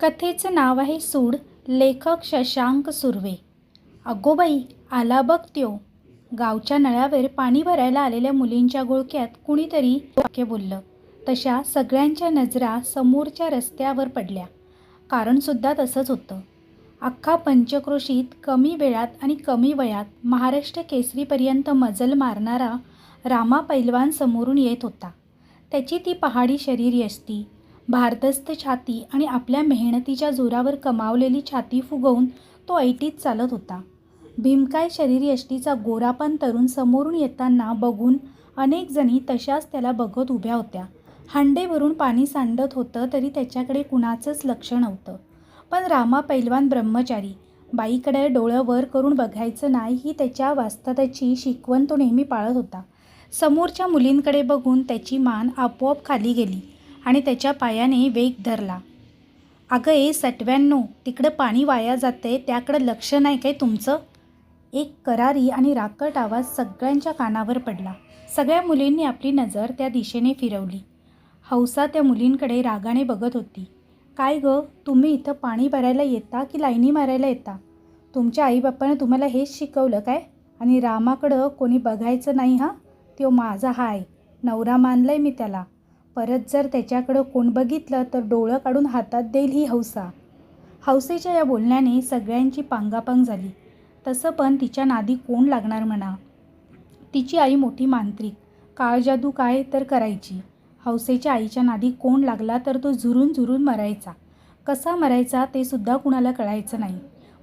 कथेचं नाव आहे सूड लेखक शशांक सुर्वे. अगोबाई आला बघ त्यो. गावच्या नळावर पाणी भरायला आलेल्या मुलींच्या घोळक्यात कुणीतरी वाक्य बोललं. तशा सगळ्यांच्या नजरा समोरच्या रस्त्यावर पडल्या. कारणसुद्धा तसंच होतं. अख्खा पंचक्रोशीत कमी वेळात आणि कमी वयात महाराष्ट्र केसरीपर्यंत मजल मारणारा रामा पैलवान समोरून येत होता. त्याची ती पहाडी शरीर यष्टी भारदस्त छाती आणि आपल्या मेहनतीच्या जोरावर कमावलेली छाती फुगवून तो ऐटीत चालत होता. भीमकाय शरीर यष्टीचा तरुण समोरून येताना बघून अनेक जणी तशाच त्याला बघत उभ्या होत्या. हांडेवरून पाणी सांडत होतं तरी त्याच्याकडे कुणाचंच लक्ष नव्हतं. पण रामा पैलवान ब्रह्मचारी बाईकडे डोळं वर करून बघायचं नाही ही त्याच्या वास्तवाची शिकवण तो नेहमी पाळत होता. समोरच्या मुलींकडे बघून त्याची मान आपोआप खाली गेली. आणि त्याच्या पायाने वेग धरला. अगं ए सटव्यांनो तिकडं पाणी वाया जाते त्याकडं लक्ष नाही काय तुमचं? एक करारी आणि राकट आवाज सगळ्यांच्या कानावर पडला. सगळ्या मुलींनी आपली नजर त्या दिशेने फिरवली. हौसा त्या मुलींकडे रागाने बघत होती. काय गं तुम्ही इथं पाणी भरायला येता की लाईनी मारायला येता? तुमच्या आईबापानं तुम्हाला हेच शिकवलं काय? आणि रामाकडं कोणी बघायचं नाही हां? तो माझा हाय. नवरा मानलाय मी त्याला. परत जर त्याच्याकडं कोण बघितलं तर डोळं काढून हातात देईल ही हौसा. हौसेच्या या बोलण्याने सगळ्यांची पांगापांग झाली. तसं पण तिच्या नादी कोण लागणार म्हणा? तिची आई मोठी मांत्रिक. काळ जादू काय तर करायची. हौसेच्या आईच्या नादी कोण लागला तर तो झुरून झुरून मरायचा. कसा मरायचा ते सुद्धा कुणाला कळायचं नाही.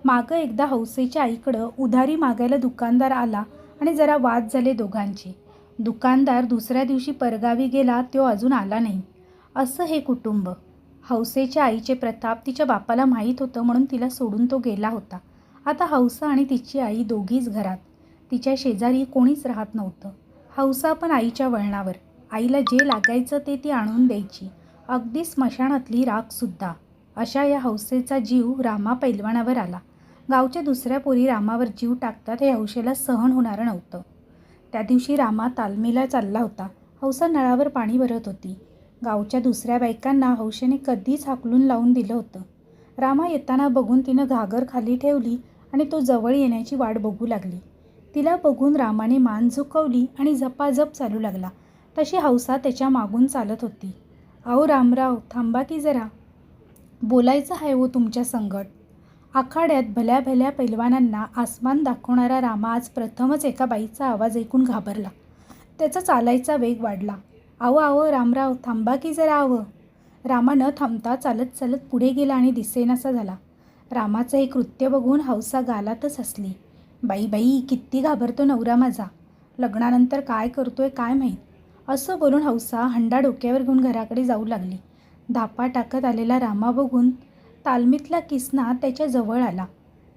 मागं एकदा हौसेच्या आईकडं उधारी मागायला दुकानदार आला आणि जरा वाद झाले दोघांची. दुकानदार दुसऱ्या दिवशी परगावी गेला तो अजून आला नाही. असं हे कुटुंब. हौसेच्या आईचे प्रताप तिच्या बापाला माहीत होतं म्हणून तिला सोडून तो गेला होता. आता हौसा आणि तिची आई दोघीच घरात. तिच्या शेजारी कोणीच राहत नव्हतं. हौसा पण आईच्या वळणावर. आईला जे लागायचं ते ती आणून द्यायची. अगदी स्मशानातली राखसुद्धा अशा या हौसेचा जीव रामा पैलवानावर आला. गावच्या दुसऱ्या पोरी रामावर जीव टाकतात हे हौशेला सहन होणारं नव्हतं. त्या दिवशी रामा तालमीला चालला होता. हौसा नळावर पाणी भरत होती. गावच्या दुसऱ्या बायकांना हौशेने कधीच हाकलून लावून दिलं होतं. रामा येताना बघून तिनं घागर खाली ठेवली आणि तो जवळ येण्याची वाट बघू लागली. तिला बघून रामाने मान झुकवली आणि झपाझप चालू लागला. तशी हौसा त्याच्या मागून चालत होती. अहो रामराव थांबा की जरा. बोलायचं आहे हो तुमच्या संगट. आखाड्यात भल्या भल्या पैलवानांना आसमान दाखवणारा रामा आज प्रथमच एका बाईचा आवाज ऐकून घाबरला. त्याचा चालायचा वेग वाढला. आवं आवं रामराव थांबा की जरा आवं. रामा न थांबता चालत चालत पुढे गेला आणि दिसेनासा झाला. रामाचं हे कृत्य बघून हौसा गालातच हसली. बाई बाई किती घाबरतो नवरा माझा. लग्नानंतर काय करतोय काय माहीत? असं बोलून हौसा हंडा डोक्यावर घेऊन घराकडे जाऊ लागली. धापा टाकत आलेला रामा बघून तालमीतला किसना त्याच्याजवळ आला.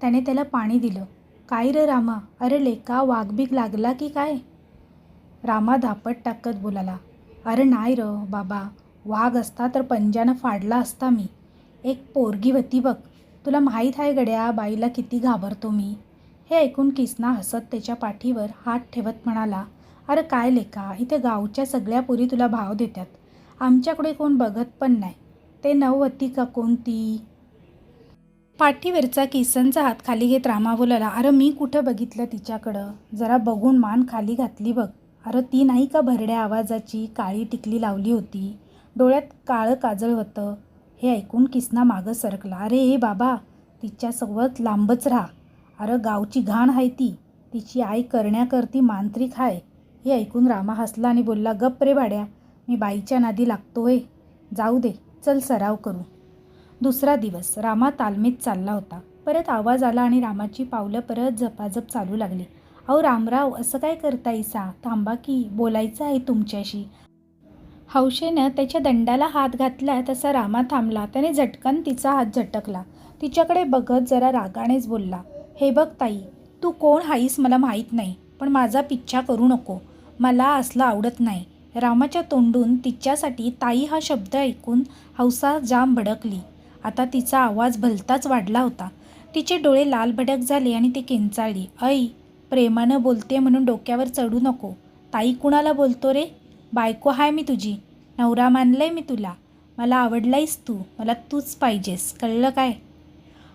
त्याने त्याला पाणी दिलं. काय रे रामा? अरे लेका वाघबीक लागला की काय? रामा धापट टाकत बोलाला. अरे नाही र बाबा वाघ असता तर पंजानं फाडला असता मी. एक पोरगी होती बघ. तुला माहीत आहे गड्या बाईला किती घाबरतो मी. हे ऐकून किसना हसत त्याच्या पाठीवर हात ठेवत म्हणाला अरे काय लेका इथे गावच्या सगळ्या पुरी तुला भाव देतात. आमच्याकडे कोण बघत पण नाही. ते नववती का कोणती? पाठीवरचा किसनचा हात खाली घेत रामा बोलाला अरे मी कुठं बघितलं तिच्याकडं? जरा बघून मान खाली घातली बघ. अरे ती नाही का भरड्या आवाजाची काळी टिकली लावली होती? डोळ्यात काळं काजळ होतं. हे ऐकून किसना मागं सरकला. अरे ए बाबा तिच्यासोबत लांबच राहा. अरे गावची घाण आहे ती. तिची आई करण्याकरती मांत्रिक आहे हे ऐकून रामा हसला आणि बोलला गप रे भाड्या मी बाईच्या नादी लागतोय. जाऊ दे चल सराव करू. दुसरा दिवस रामा तालमीत चालला होता. परत आवाज आला आणि रामाची पावलं परत झपाझप चालू लागली. अहो रामराव असं काय करतायसा थांबा की बोलायचं आहे तुमच्याशी. हौशेनं त्याच्या दंडाला हात घातला तसा रामा थांबला. त्याने झटकन तिचा हात झटकला. तिच्याकडे बघत जरा रागानेच बोलला हे बघ ताई तू कोण हाईस मला माहीत नाही पण माझा पिच्छा करू नको. मला असलं आवडत नाही. रामाच्या तोंडून तिच्यासाठी ताई हा शब्द ऐकून हौसा जाम भडकली. आता तिचा आवाज भलताच वाढला होता. तिचे डोळे लाल भडक झाले आणि ती किंचाळली. ऐ प्रेमानं बोलते म्हणून डोक्यावर चढू नको. ताई कुणाला बोलतो रे? बायको हाय मी तुझी. नवरा मानलंय मी तुला. मला आवडलायस तू. मला तूच पाहिजेस. कळलं काय?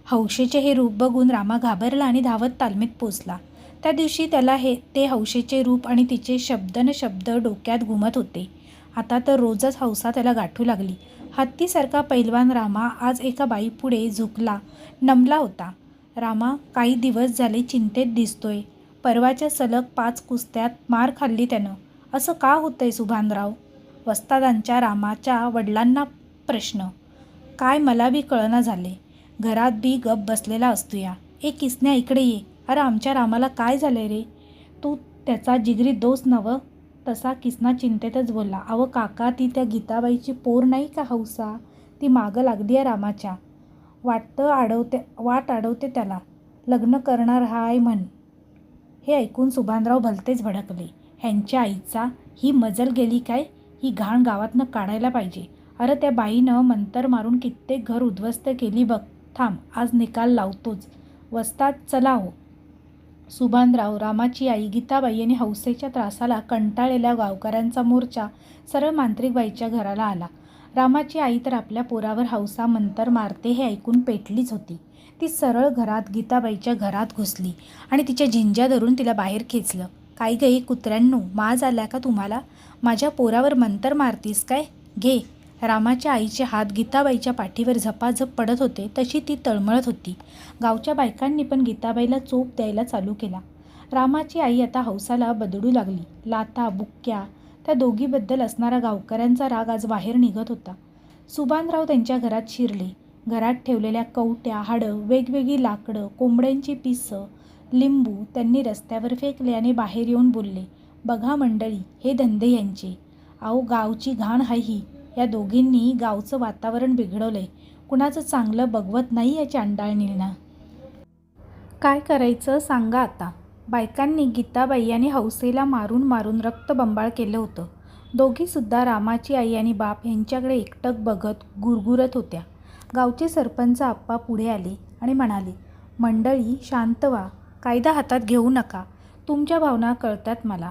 हौशेचे हे रूप बघून रामा घाबरला आणि धावत तालमीत पोचला. त्या दिवशी त्याला हे ते हौशेचे रूप आणि तिचे शब्द न शब्द डोक्यात घुमत होते. आता तर रोजच हौसा त्याला गाठू लागली. हत्तीसारखा पैलवान रामा आज एका बाईपुढे झुकला नमला होता. रामा काही दिवस झाले चिंतेत दिसतोय. परवाच्या सलग पाच कुस्त्यात मार खाल्ली त्यानं. असं का होतंय सुभानराव? वस्तादांच्या रामाच्या वडिलांना प्रश्न. काय मला बी कळना झाले. घरात बी गप बसलेला असतो या ए किसन्या इकडे ये. अरे आमच्या रामाला काय झालंय रे? तू त्याचा जिगरी दोस्त नवं तसा किसना चिंतेतच बोलला अहो काका ती त्या गीताबाईची पोर नाही का हौसा? ती मागं लागली आहे रामाच्या. वाटतं अडवते वाट अडवते त्याला. लग्न करणार हाय म्हण. हे ऐकून सुभानराव भलतेच भडकले. ह्यांच्या आईचा ही मजल गेली काय? ही घाण गावातनं काढायला पाहिजे. अरे त्या बाईनं मंतर मारून कित्येक घर उद्ध्वस्त केली बघ. थांब आज निकाल लावतोच. वस्तात चला हो. सुभानराव रामाची आई गीताबाई आणि हौसेच्या त्रासाला कंटाळलेल्या गावकऱ्यांचा मोर्चा सरळ मांत्रिकबाईच्या घराला आला. रामाची आई तर आपल्या पोरावर हौसा मंतर मारते हे ऐकून पेटलीच होती. ती सरळ घरात गीताबाईच्या घरात घुसली आणि तिच्या झिंज्या धरून तिला बाहेर खेचलं. काय गई कुत्र्यांनो माज आल्या का तुम्हाला? माझ्या पोरावर मंतर मारतीस काय? घे रामाच्या आईचे हात गीताबाईच्या पाठीवर झपाझप पडत होते तशी ती तळमळत होती. गावच्या बायकांनी पण गीताबाईला चोप द्यायला चालू केला. रामाची आई आता हौसाला बदडू लागली. लाता बुक्क्या त्या दोघीबद्दल असणारा गावकऱ्यांचा राग आज बाहेर निघत होता. सुबानराव त्यांच्या घरात शिरले. घरात ठेवलेल्या कवट्या हाडं वेगवेगळी लाकडं कोंबड्यांची पिसं लिंबू त्यांनी रस्त्यावर फेकले आणि बाहेर येऊन बोलले बघा मंडळी हे धंदे यांचे. आहो गावची घाण हाय ही. या दोघींनी गावचं वातावरण बिघडवलंय. कुणाचं चांगलं बघवत नाही या चांडाळणींना काय करायचं सांगा आता. बायकांनी गीताबाई आणि हौसेला मारून मारून रक्तबंबाळ केलं होतं. दोघीसुद्धा रामाची आई आणि बाप यांच्याकडे एकटक बघत गुरगुरत होत्या. गावचे सरपंच आप्पा पुढे आले आणि म्हणाले मंडळी शांत व्हा. कायदा हातात घेऊ नका. तुमच्या भावना कळतात मला.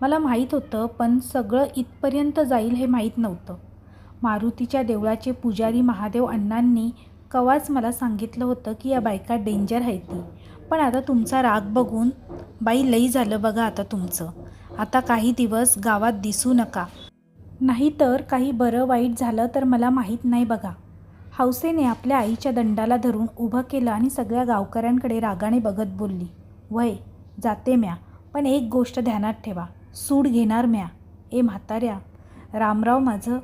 मला माहीत होतं पण सगळं इथपर्यंत जाईल हे माहीत नव्हतं. मारुतीच्या देवळाचे पुजारी महादेव अण्णांनी कवाच मला सांगितलं होतं की या बायका डेंजर आहे ती. पण आता तुमचा राग बघून बाई लई झालं बघा आता तुमचं. आता काही दिवस गावात दिसू नका. नाहीतर काही बरं वाईट झालं तर मला माहीत नाही बघा. हौसेने आपल्या आईच्या दंडाला धरून उभं केलं आणि सगळ्या गावकऱ्यांकडे रागाने बघत बोलली वय जाते म्या. पण एक गोष्ट ध्यानात ठेवा. सूड घेणार म्या. ए म्हाताऱ्या रामराव माझं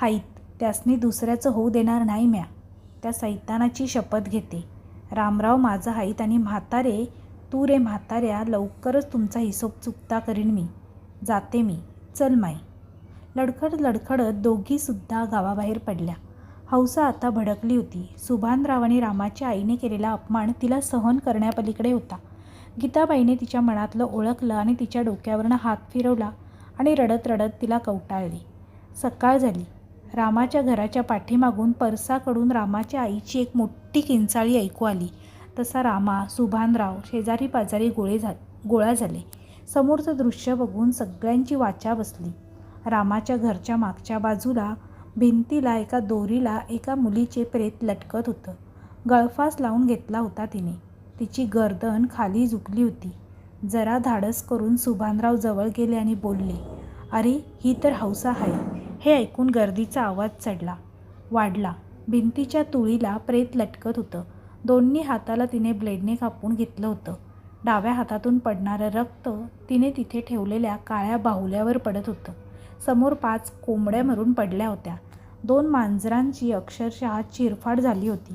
हाईत त्यासनी दुसऱ्याचं होऊ देणार नाही म्या. त्या सैतानाची शपथ घेते. रामराव माझं हाईत आणि म्हातारे तू रे म्हाताऱ्या लवकरच तुमचा हिशोब चुकता करीन मी. जाते मी. चल माई. लडखड लडखडत दोघीसुद्धा गावाबाहेर पडल्या. हौसा आता भडकली होती. सुभानराव आणि रामाच्या आईने केलेला अपमान तिला सहन करण्यापलीकडे होता. गीताबाईने तिच्या मनातलं ओळखलं आणि तिच्या डोक्यावरनं हात फिरवला आणि रडत रडत तिला कवटाळली. सकाळ झाली. रामाच्या घराच्या पाठीमागून परसाकडून रामाच्या आईची एक मोठी किंचाळी ऐकू आली. तसा रामा सुभानराव शेजारी पाजारी गोळे झा गोळा झाले. समोरचं दृश्य बघून सगळ्यांची वाचा बसली. रामाच्या घरच्या मागच्या बाजूला भिंतीला एका दोरीला एका मुलीचे प्रेत लटकत होतं. गळफास लावून घेतला होता तिने. तिची गर्दन खाली झुकली होती. जरा धाडस करून सुभानराव जवळ गेले आणि बोलले अरे ही तर हौसा आहे. हे ऐकून गर्दीचा आवाज चढला. वाढला. भिंतीच्या तुळीला प्रेत लटकत होतं. दोन्ही हाताला तिने ब्लेडने कापून घेतलं होतं. डाव्या हातातून पडणारं रक्त तिने तिथे ठेवलेल्या काळ्या बाहुल्यावर पडत होतं. समोर पाच कोंबड्या मरून पडल्या होत्या. दोन मांजरांची अक्षरशः चिरफाड झाली होती.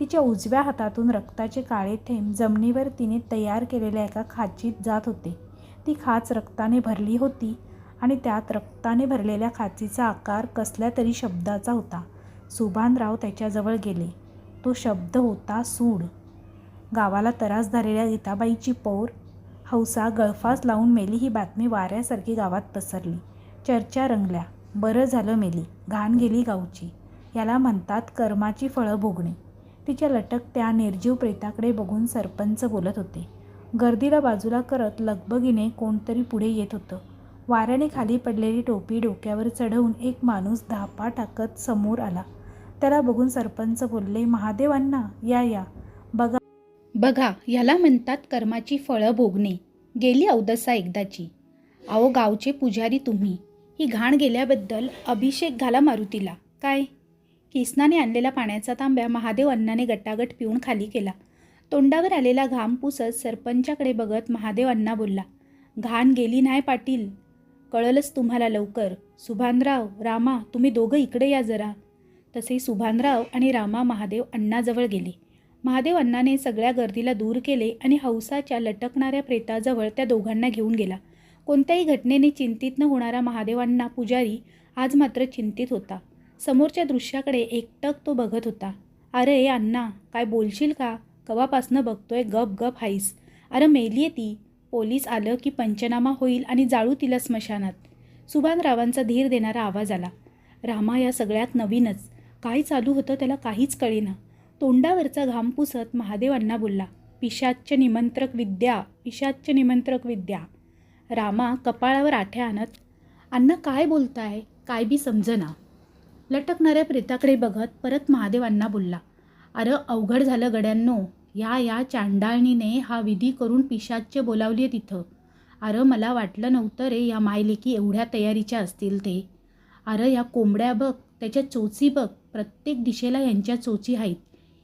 तिच्या उजव्या हातातून रक्ताचे काळे थेंब जमिनीवर तिने तयार केलेल्या एका खाचीत जात होते. ती खाच रक्ताने भरली होती. आणि त्यात रक्ताने भरलेल्या खाचीचा आकार कसल्या तरी शब्दाचा होता. सुभानराव त्याच्याजवळ गेले. तो शब्द होता सूड. गावाला त्रास झालेल्या गीताबाईची पौर हौसा गळफास लावून मेली ही बातमी वाऱ्यासारखी गावात पसरली. चर्चा रंगल्या. बरं झालं मेली. घाण गेली गावची. याला म्हणतात कर्माची फळं भोगणे. तिच्या लटकत्या निर्जीव प्रेताकडे बघून सरपंच बोलत होते. गर्दीला बाजूला करत लगबगीने कोणतरी पुढे येत होतं. वाऱ्याने खाली पडलेली टोपी डोक्यावर चढवून एक माणूस धापा टाकत समोर आला. त्याला बघून सरपंच बोलले महादेवांना या या. बघा. बघा याला म्हणतात कर्माची फळं भोगणे. गेली अवदसा एकदाची. अहो गावचे पुजारी तुम्ही. ही घाण गेल्याबद्दल अभिषेक घाला मारुतीला. काय? किसनाने आणलेला पाण्याचा तांब्या महादेव अण्णाने गटागट पिऊन खाली केला. तोंडावर आलेला घाम पुसत सरपंचाकडे बघत महादेव अण्णा बोलला घाण गेली नाही पाटील. कळलंच तुम्हाला लवकर. सुभानराव रामा तुम्ही दोघं इकडे या जरा. तसे सुभानराव आणि रामा महादेव अण्णाजवळ गेले. महादेव अण्णाने सगळ्या गर्दीला दूर केले आणि हौसाच्या लटकणाऱ्या प्रेताजवळ त्या दोघांना घेऊन गेला. कोणत्याही घटनेने चिंतित न होणारा महादेवांना पुजारी आज मात्र चिंतित होता. समोरच्या दृश्याकडे एकटक तो बघत होता. अरे अण्णा काय बोलशील का? कवापासनं बघतोय गप गप हाईस. अरे मेली आहे ती. पोलीस आलं की पंचनामा होईल आणि जाळू तिला स्मशानात. सुभानरावांचा धीर देणारा आवाज आला. रामा या सगळ्यात नवीनच. काय चालू होतं त्याला काहीच कळेना. तोंडावरचा घाम पुसत महादेवांना बोलला पिशाच्च निमंत्रक विद्या पिशाच्च निमंत्रक विद्या. रामा कपाळावर आठ्या आणत अण्णा काय बोलताय? काय बी समजना. लटकणाऱ्या प्रेताकडे बघत परत महादेवांना बोलला अरे अवघड झालं गड्यांनो. या या चांडाळणीने हा विधी करून पिशाच्य बोलावली आहे तिथं. अरे मला वाटलं नव्हतं रे या मायलेकी एवढ्या तयारीच्या असतील ते. अरे या कोंबड्या बघ त्याच्या चोची बघ. प्रत्येक दिशेला यांच्या चोची आहेत.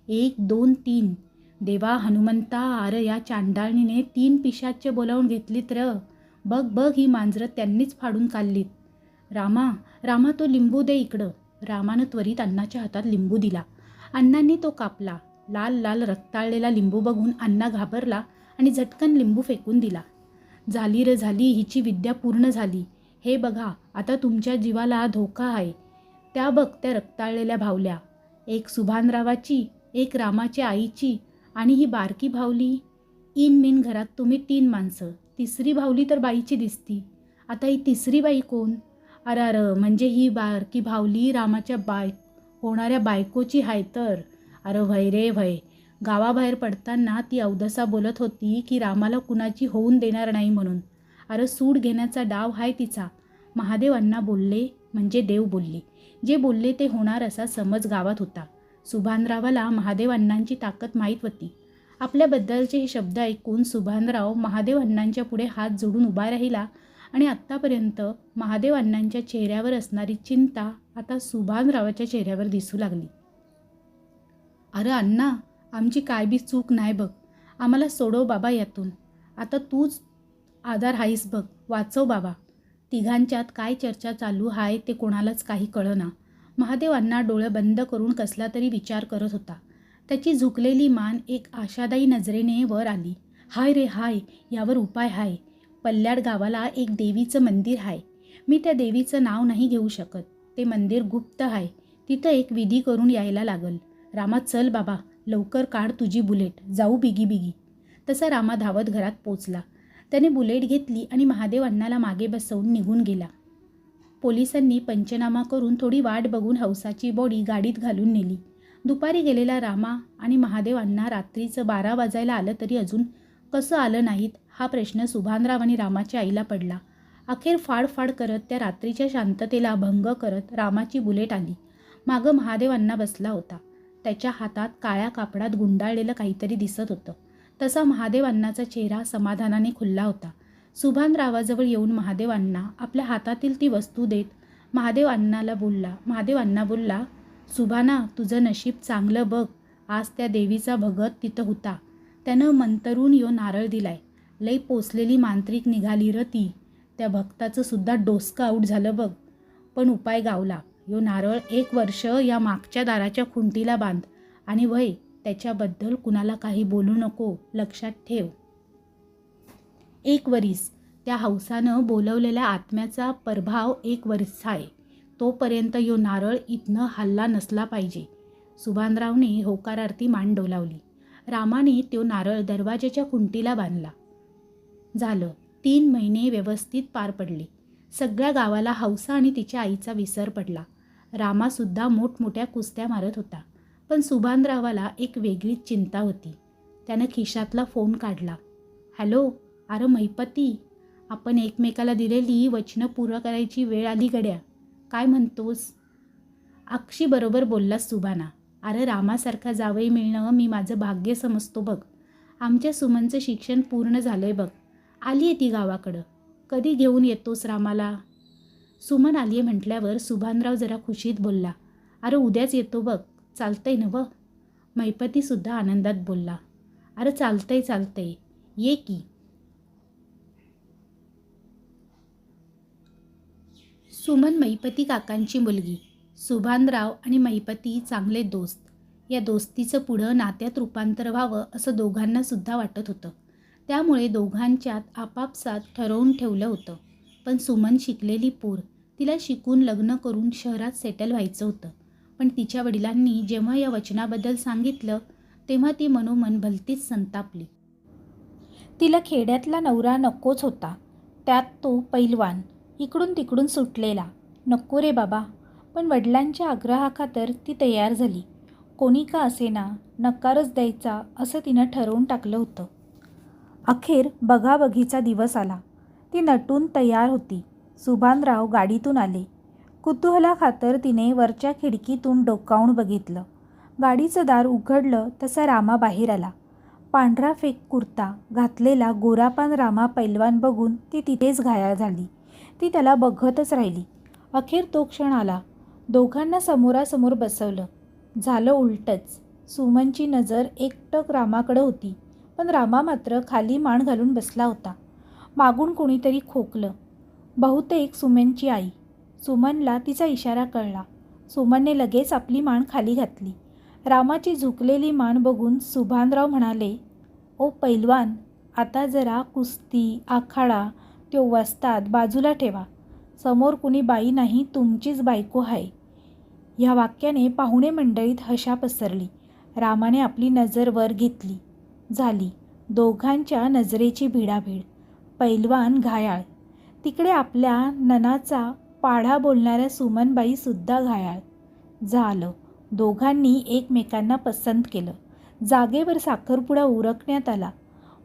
एक दोन तीन. देवा हनुमंता अरे या चांडाळणीने तीन पिशाच्य बोलावून घेतलीत र. बघ बघ ही मांजरं त्यांनीच फाडून काढलीत. रामा रामा तो लिंबू दे इकडं. रामानं त्वरित अण्णाच्या हातात लिंबू दिला. अण्णांनी तो कापला. लाल लाल रक्ताळलेला लिंबू बघून अण्णा घाबरला आणि झटकन लिंबू फेकून दिला. झाली र झाली हिची विद्या पूर्ण झाली. हे बघा आता तुमच्या जीवाला धोका आहे. त्या बघ त्या रक्ताळलेल्या भावल्या. एक सुभानरावाची एक रामाच्या आईची आणि ही बारकी भावली. इन मिन घरात तुम्ही तीन माणसं. तिसरी भावली तर बाईची दिसती. आता ही तिसरी बाई कोण? अर अर म्हणजे ही बारकी भावली रामाच्या बाय होणाऱ्या बायकोची हाय तर. अरे भय रे भय गावाबाहेर पडताना ती अवदसा बोलत होती की रामाला कुणाची होऊन देणार नाही म्हणून. अरे सूड घेण्याचा डाव आहे तिचा. महादेवांना बोलले म्हणजे देव बोलले. जे बोलले ते होणार असा समज गावात होता. सुभानरावाला महादेव अण्णांची ताकद माहीत होती. आपल्याबद्दलचे हे शब्द ऐकून सुभानराव महादेव अण्णांच्या पुढे हात जोडून उभा राहिला आणि आत्तापर्यंत महादेव अण्णांच्या चेहऱ्यावर असणारी चिंता आता सुभानरावाच्या चेहऱ्यावर दिसू लागली. अरे अण्णा आमची काय बी चूक नाही बघ. आम्हाला सोडव बाबा यातून. आता तूच आधार आहेस बघ वाचव बाबा. तिघांच्यात काय चर्चा चालू आहे ते कोणालाच काही कळना. महादेव अण्णा डोळे बंद करून कसला तरी विचार करत होता. त्याची झुकलेली मान एक आशादायी नजरेने वर आली. हाय रे हाय यावर उपाय हाय. पल्ल्याड गावाला एक देवीचं मंदिर आहे मी त्या देवीचं नाव नाही घेऊ शकत. ते मंदिर गुप्त आहे तिथं एक विधी करून यायला लागल. रामा चल बाबा लवकर काढ तुझी बुलेट. जाऊ बिगी बिगी. तसा रामा धावत घरात पोचला. त्याने बुलेट घेतली आणि महादेव अण्णाला मागे बसवून निघून गेला. पोलिसांनी पंचनामा करून थोडी वाट बघून हौसाची बॉडी गाडीत घालून नेली. दुपारी गेलेला रामा आणि महादेव अण्णा रात्रीचं बारा वाजायला आलं तरी अजून कसं आलं नाहीत हा प्रश्न सुभानराव आणि रामाच्या आईला पडला. अखेर फाडफाड करत त्या रात्रीच्या शांततेला भंग करत रामाची बुलेट आली. मागं महादेव अण्णा बसला होता. त्याच्या हातात काळ्या कापडात गुंडाळलेलं काहीतरी दिसत होतं. तसा महादेव चेहरा समाधानाने खुल्ला होता. सुभानरावाजवळ येऊन महादेवांना आपल्या हातातील ती वस्तू देत महादेव अण्णाला बोलला महादेव अण्णा बोलला सुभाना तुझं नशीब चांगलं बघ. आज त्या देवीचा भगत तिथं होता. त्यानं मंतरून यो नारळ दिलाय. लई पोचलेली मांत्रिक निघाली र ती. त्या भक्ताचं सुद्धा डोसकं आऊट झालं बघ. पण उपाय गावला. यो नारळ एक वर्ष या मागच्या दाराच्या खुंटीला बांध आणि वय त्याच्याबद्दल कुणाला काही बोलू नको लक्षात ठेव. एक वरीस त्या हौसानं बोलवलेल्या आत्म्याचा प्रभाव एक वर्ष आहे. तोपर्यंत यो नारळ इथनं हल्ला नसला पाहिजे. सुभानरावने होकारार्थी मान डोलावली. रामाने तो नारळ दरवाजाच्या खुंटीला बांधला. झालं. तीन महिने व्यवस्थित पार पडले. सगळ्या गावाला हौसा आणि तिच्या आईचा विसर पडला. रामासुद्धा मोठमोठ्या कुस्त्या मारत होता. पण सुभानरावाला एक वेगळीच चिंता होती. त्यानं खिशातला फोन काढला. हॅलो अरे मैपती आपण एकमेकाला दिलेली वचनं पूर्ण करायची वेळ आली गड्या. काय म्हणतोस? अक्षी बरोबर बोललास सुभाना. अरे रामासारखा जावई मिळणं मी माझं भाग्य समजतो बघ. आमच्या सुमनचं शिक्षण पूर्ण झालं आहे बघ. आली आहे ती गावाकडं. कधी घेऊन येतोस रामाला? सुमन आली म्हटल्यावर सुभानराव जरा खुशीत बोलला अरे उद्याच येतो बघ चालतंय ना व? मैपतीसुद्धा आनंदात बोलला अरे चालतंय चालतंय ये की. सुमन मैपती काकांची मुलगी सुभानराव आणि मैपती चांगले दोस्त. या दोस्तीचं पुढं नात्यात रूपांतर व्हावं असं दोघांना सुद्धा वाटत होतं. त्यामुळे दोघांच्यात आपापसात ठरवून ठेवलं होतं. पण सुमन शिकलेली पूर. तिला शिकून लग्न करून शहरात सेटल व्हायचं होतं. पण तिच्या वडिलांनी जेव्हा या वचनाबद्दल सांगितलं तेव्हा ती मनोमन भलतीच संतापली. तिला खेड्यातला नवरा नकोच होता. त्यात तो पैलवान इकडून तिकडून सुटलेला. नको रे बाबा. पण वडिलांच्या आग्रहाखातर ती तयार झाली. कोणी का असेना नकारच द्यायचा असं तिनं ठरवून टाकलं होतं. अखेर बघाबघीचा दिवस आला. ती नटून तयार होती. सुभानराव गाडीतून आले. कुतूहलाखातर तिने वरच्या खिडकीतून डोकावून बघितलं. गाडीचं दार उघडलं तसा रामा बाहेर आला. पांढरा फेक कुर्ता घातलेला गोरापान रामा पैलवान बघून ती तिथेच घायाळ झाली. ती त्याला बघतच राहिली. अखेर तो क्षण आला. दोघांना समोरासमोर बसवलं. झालं उलटंच. सुमनची नजर एकटक रामाकडं होती. पण रामा मात्र खाली मान घालून बसला होता. मागून कोणीतरी खोकलं. बहुतेक सुमनची आई. सुमनला तिचा इशारा कळला. सुमनने लगेच आपली मान खाली घातली. रामाची झुकलेली मान बघून सुभानराव म्हणाले ओ पैलवान आता जरा कुस्ती आखाडा त्यो वस्तात बाजूला ठेवा. समोर कुणी बाई नाही तुमचीच बायको आहे. ह्या वाक्याने पाहुणे मंडळीत हशा पसरली. रामाने आपली नजर वर घेतली. झाली. दोघांच्या नजरेची भिडाभीड. पैलवान घायाळ. तिकडे आपल्या ननाचा पाढा बोलणाऱ्या सुमनबाईसुद्धा घायाळ. झालं. दोघांनी एकमेकांना पसंत केलं. जागेवर साखरपुडा उरकण्यात आला.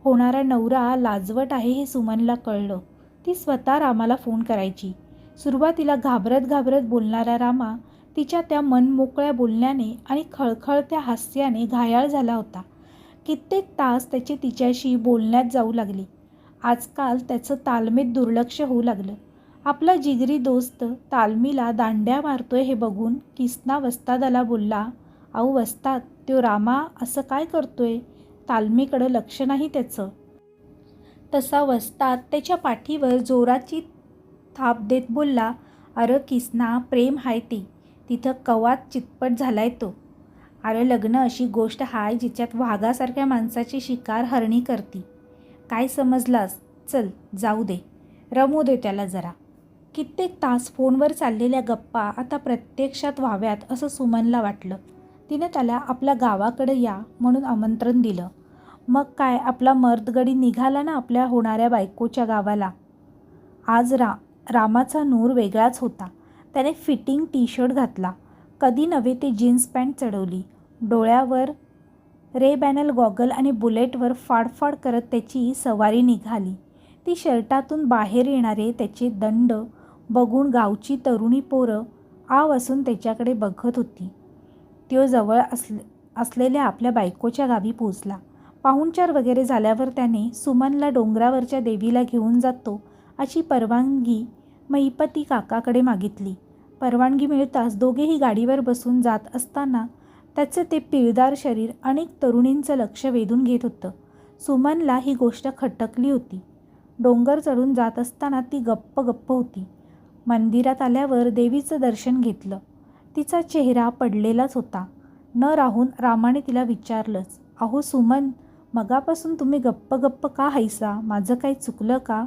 होणारा नवरा लाजवट आहे हे सुमनला कळलं. ती स्वतः रामाला फोन करायची. सुरुवातीला घाबरत घाबरत बोलणारा रामा तिच्या त्या मनमोकळ्या बोलण्याने आणि खळखळत्या हास्याने घायाळ झाला होता. कित्येक तास त्याची तिच्याशी बोलण्यात जाऊ लागली. आजकाल त्याचं तालमीत दुर्लक्ष होऊ लागलं. आपला जिगरी दोस्त तालमीला दांड्या मारतोय हे बघून किसना वस्तादाला बोलला अहो वस्ताद त्यो रामा असं काय करतोय? तालमीकडं लक्ष नाही त्याचं. तसा वस्ताद त्याच्या पाठीवर जोराची थाप देत बोलला अरे किसना प्रेम हाय ते. तिथं कवात चितपट झालाय तो. अरे लग्न अशी गोष्ट हाय जिच्यात वाघासारख्या माणसाची शिकार हरणी करती. काय समजलास? चल जाऊ दे. रमू दे त्याला जरा. कित्येक तास फोनवर चाललेल्या गप्पा आता प्रत्यक्षात व्हाव्यात असं सुमनला वाटलं. तिने त्याला आपल्या गावाकडे या म्हणून आमंत्रण दिलं. मग काय आपला मर्दगडी निघाला ना आपल्या होणाऱ्या बायकोच्या गावाला? आज रा रामाचा नूर वेगळाच होता. त्याने फिटिंग टी शर्ट घातला. कधी नव्हे ते जीन्स पॅन्ट चढवली. डोळ्यावर रे बॅनल गॉगल आणि बुलेटवर फाडफाड करत त्याची सवारी निघाली. ती शर्टातून बाहेर येणारे त्याचे दंड बघून गावची तरुणी पोरं आव असून त्याच्याकडे बघत होती. त्यो जवळ असले असलेल्या आपल्या बायकोच्या गावी पोचला पाहुणचार वगैरे झाल्यावर त्याने सुमनला डोंगरावरच्या देवीला घेऊन जातो अशी परवानगी महिपती काकाकडे मागितली. परवानगी मिळताच दोघेही गाडीवर बसून जात असताना त्याचं ते पिळदार शरीर अनेक तरुणींचं लक्ष वेधून घेत होतं. सुमनला ही गोष्ट खटकली होती. डोंगर चढून जात असताना ती गप्प गप्प होती. मंदिरात आल्यावर देवीचं दर्शन घेतलं. तिचा चेहरा पडलेलाच होता. न राहून रामाने तिला विचारलंच अहो सुमन मगापासून तुम्ही गप्प गप्प का हायसा? माझं काही चुकलं का?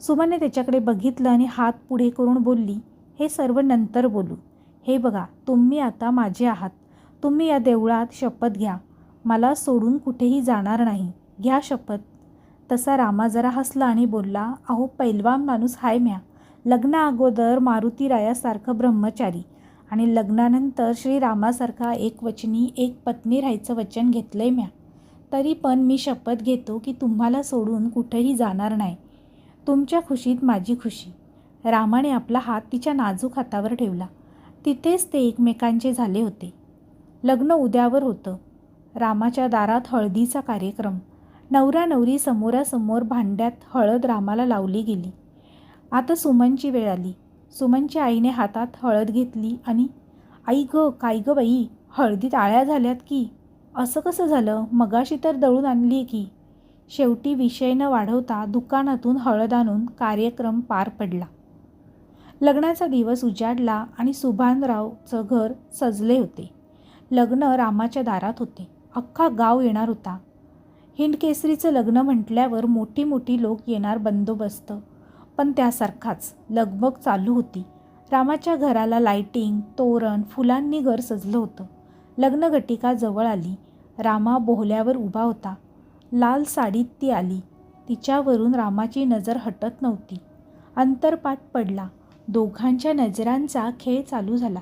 सुमनने त्याच्याकडे बघितलं आणि हात पुढे करून बोलली हे सर्व नंतर बोलू. हे बघा तुम्ही आता माझे आहात. तुम्ही या देवळात शपथ घ्या. मला सोडून कुठेही जाणार नाही. घ्या शपथ. तसा रामा जरा हसला आणि बोलला अहो पैलवान माणूस हाय म्या. लग्ना अगोदर मारुतीरायासारखं ब्रह्मचारी आणि लग्नानंतर श्रीरामासारखा एक वचनी एक पत्नी राहायचं वचन घेतलं आहे म्या. तरी पण मी शपथ घेतो की तुम्हाला सोडून कुठेही जाणार नाही. तुमच्या खुशीत माझी खुशी. रामाने आपला हात तिच्या नाजूक हातावर ठेवला. तिथेच ते एकमेकांचे झाले होते. लग्न उद्यावर होतं. रामाच्या दारात हळदीचा कार्यक्रम. नवरा नवरी समोरासमोर भांड्यात हळद रामाला लावली गेली. आता सुमनची वेळ आली. सुमनच्या आईने हातात हळद घेतली आणि आई ग काय ग बाई हळदीत आळ्या झाल्यात की? असं कसं झालं? मगाशी तर दळून आणली की? शेवटी विषय न वाढवता दुकानातून हळद आणून कार्यक्रम पार पडला. लग्नाचा दिवस उजाडला आणि सुभानरावचं घर सजले होते. लग्न रामाच्या दारात होते. अख्खा गाव येणार होता. हिंडकेसरीचं लग्न म्हटल्यावर मोठी मोठी लोक येणार बंदोबस्त. पण त्यासारखाच लगबग चालू होती. रामाच्या घराला लाईटिंग तोरण फुलांनी घर सजलं होतं. लग्नघटिका जवळ आली. रामा बोहल्यावर उभा होता. लाल साडीत ती आली. तिच्यावरून रामाची नजर हटत नव्हती. अंतरपाठ पडला. दोघांच्या नजरांचा खेळ चालू झाला.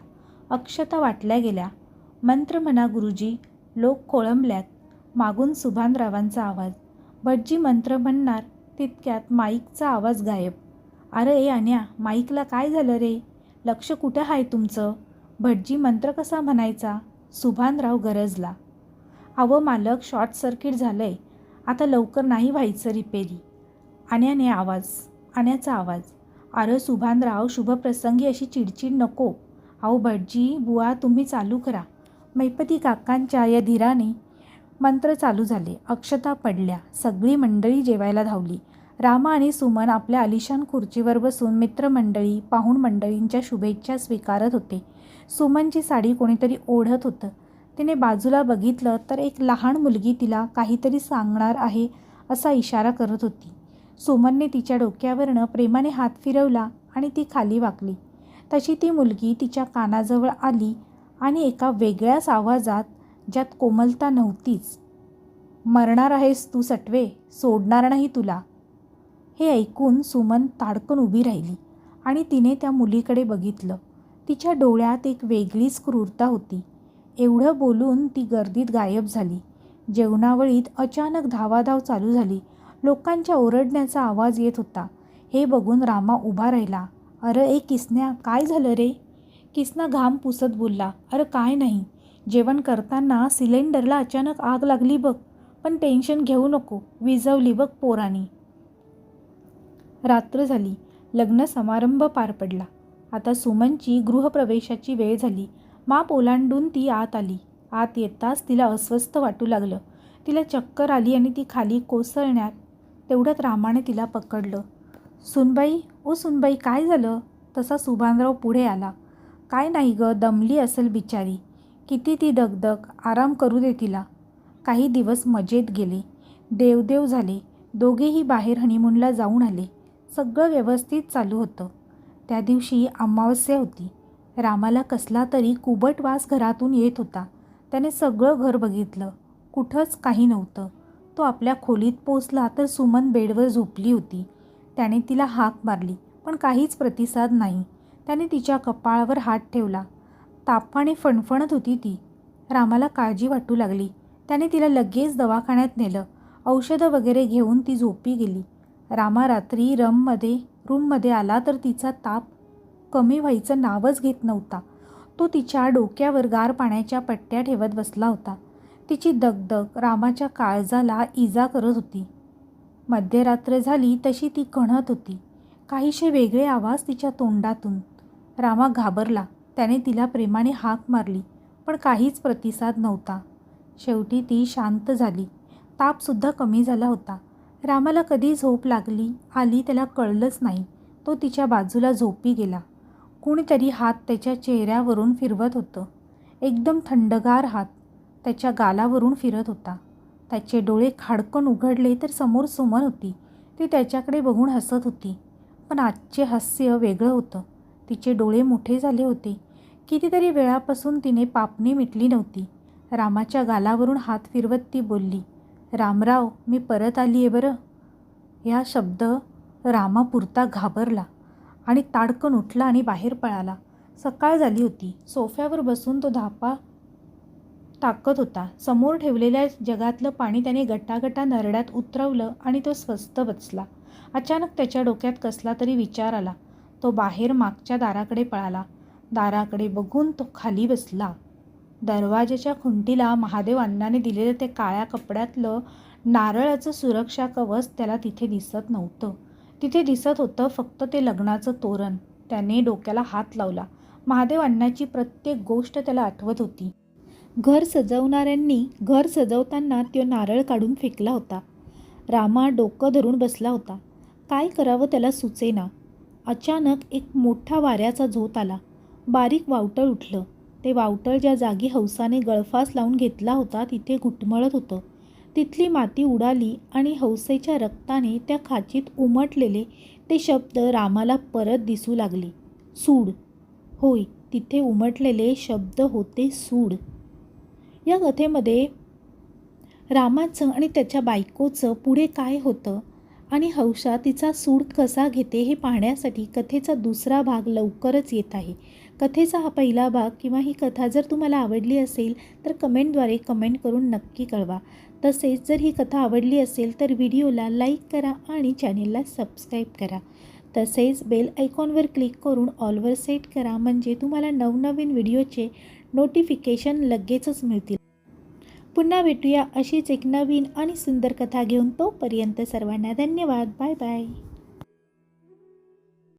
अक्षता वाटल्या गेल्या. मंत्र म्हणा गुरुजी लोक खोळंबल्यात मागून सुभानरावांचा आवाज. भटजी मंत्र म्हणणार तितक्यात माईकचा आवाज गायब. अरे ए अन्या माईकला काय झालं रे? लक्ष कुठं आहे तुमचं? भटजी मंत्र कसा म्हणायचा? सुभानराव गरजला. अवं मालक शॉर्ट सर्किट झालं आहे आता लवकर नाही व्हायचं रिपेरी. आण्याने आवाज आण्याचा आवाज. अरे सुभानराव शुभप्रसंगी अशी चिडचिड नको. अहो भटजी बुवा तुम्ही चालू करा. मैपती काकांच्या या धीराने मंत्र चालू झाले. अक्षता पडल्या. सगळी मंडळी जेवायला धावली. रामा आणि सुमन आपल्या आलिशान खुर्चीवर बसून मित्रमंडळी पाहुण मंडळींच्या शुभेच्छा स्वीकारत होते. सुमनची साडी कोणीतरी ओढत होतं. तिने बाजूला बघितलं तर एक लहान मुलगी तिला काहीतरी सांगणार आहे असा इशारा करत होती. सुमनने तिच्या डोक्यावरनं प्रेमाने हात फिरवला आणि ती खाली वाकली. तशी ती मुलगी तिच्या कानाजवळ आली आणि एका वेगळ्याच आवाजात ज्यात कोमलता नव्हतीच. मरणार आहेस तू सटवे सोडणार नाही तुला. हे ऐकून सुमन ताडकन उभी राहिली आणि तिने त्या मुलीकडे बघितलं. तिच्या डोळ्यात एक वेगळीच क्रूरता होती. एवढं बोलून ती गर्दीत गायब झाली. जेवणावळीत अचानक धावाधाव चालू झाली. लोकांच्या ओरडण्याचा आवाज येत होता. हे बघून रामा उभा राहिला. अरे ए किसन्या काय झालं रे? किसना घाम पुसत बोलला अरे काय नाही. जेवण करताना सिलेंडरला अचानक आग लागली बघ पण टेन्शन घेऊ नको विजवली बघ पोरानी. रात्र झाली. लग्न समारंभ पार पडला. आता सुमनची गृहप्रवेशाची वेळ झाली. माप ओलांडून ती आत आली. आत येताच तिला अस्वस्थ वाटू लागलं. तिला चक्कर आली आणि ती खाली कोसळण्यात तेवढ्यात रामाने तिला पकडलं. सुनबाई ओ सुनबाई काय झालं? तसा सुभानराव पुढे आला. काय नाही ग दमली असेल बिचारी. किती ती दगदग आराम करू दे तिला. काही दिवस मजेत गेले. देवदेव झाले. दोघेही बाहेर हनीमूनला जाऊन आले. सगळं व्यवस्थित चालू होतं. त्या दिवशी अमावस्या होती. रामाला कसला तरी कुबट वास घरातून येत होता. त्याने सगळं घर बघितलं. कुठंच काही नव्हतं. तो आपल्या खोलीत पोचला तर सुमन बेडवर झोपली होती. त्याने तिला हाक मारली पण काहीच प्रतिसाद नाही. त्याने तिच्या कपाळावर हात ठेवला. तापाने फणफणत होती ती. रामाला काळजी वाटू लागली. त्याने तिला लगेच दवाखान्यात नेलं. औषधं वगैरे घेऊन ती झोपी गेली. रामा रात्री रममध्ये रूममध्ये आला तर तिचा ताप कमी व्हायचं नावच घेत नव्हता. तो तिच्या डोक्यावर गार पाण्याच्या पट्ट्या ठेवत बसला होता. तिची दगदग रामाच्या काळजाला इजा करत होती. मध्यरात्र झाली तशी ती कणत होती. काहीसे वेगळे आवाज तिच्या तोंडातून रामा घाबरला. त्याने तिला प्रेमाने हाक मारली पण काहीच प्रतिसाद नव्हता. शेवटी ती शांत झाली. तापसुद्धा कमी झाला होता. रामाला कधी झोप लागली आली त्याला कळलंच नाही. तो तिच्या बाजूला झोपी गेला. कुणीतरी हात त्याच्या चेहऱ्यावरून फिरवत होतं. एकदम थंडगार हात त्याच्या गालावरून फिरत होता. त्याचे डोळे खाडकन उघडले तर समोर सुमन होती. ती त्याच्याकडे बघून हसत होती. पण आजचे हास्य वेगळं होतं. तिचे डोळे मोठे झाले होते. कितीतरी वेळापासून तिने पापणी मिटली नव्हती. रामाच्या गालावरून हात फिरवत ती बोलली रामराव मी परत आली आहे बरं. ह्या शब्द रामापुरता घाबरला आणि ताडकन उठला आणि बाहेर पळाला. सकाळ झाली होती. सोफ्यावर बसून तो धापा टाकत होता. समोर ठेवलेल्या जगातलं पाणी त्याने गटागटा नरड्यात उतरवलं आणि तो स्वस्त बसला. अचानक त्याच्या डोक्यात कसला तरी विचार आला. तो बाहेर मागच्या दाराकडे पळाला. दाराकडे बघून तो खाली बसला. दरवाजाच्या खुंटीला महादेव अण्णाने दिलेलं ते काळ्या कपड्यातलं नारळाचं सुरक्षा कवच त्याला तिथे दिसत नव्हतं. तिथे दिसत होतं फक्त ते लग्नाचं तोरण. त्याने डोक्याला हात लावला. महादेव अण्णाची प्रत्येक गोष्ट त्याला आठवत होती. घर सजवणाऱ्यांनी घर सजवताना तो नारळ काढून फेकला होता. रामा डोकं धरून बसला होता. काय करावं त्याला सुचेना. अचानक एक मोठा वाऱ्याचा झोत आला. बारीक वावटळ उठलं. ते वावटळ ज्या जागी हौसाने गळफास लावून घेतला होता तिथे घुटमळत होतं. तिथली माती उडाली आणि हौसेच्या रक्ताने त्या खाचीत उमटलेले ते शब्द रामाला परत दिसू लागले. सूड. होय तिथे उमटलेले शब्द होते सूड. या कथेमध्ये रामाचं आणि त्याच्या बायकोचं पुढे काय होतं? आणि हौशा तिचा सूड कसा घेते हे पाहण्यासाठी कथेचा दुसरा भाग लवकरच येत आहे. कथेचा हा पहिला भाग किंवा ही कथा जर तुम्हाला आवडली असेल तर कमेंटद्वारे कमेंट करून नक्की कळवा. तसेच जर ही कथा आवडली असेल तर व्हिडिओला लाईक करा आणि चॅनेलला सबस्क्राईब करा. तसेच बेल आयकॉनवर क्लिक करून ऑलवर सेट करा म्हणजे तुम्हाला नवनवीन व्हिडिओचे नोटिफिकेशन लगेचच मिळतील. पुन्हा भेटूया अशीच एक नवीन आणि सुंदर कथा घेऊन तोपर्यंत सर्वांना धन्यवाद. Bye bye.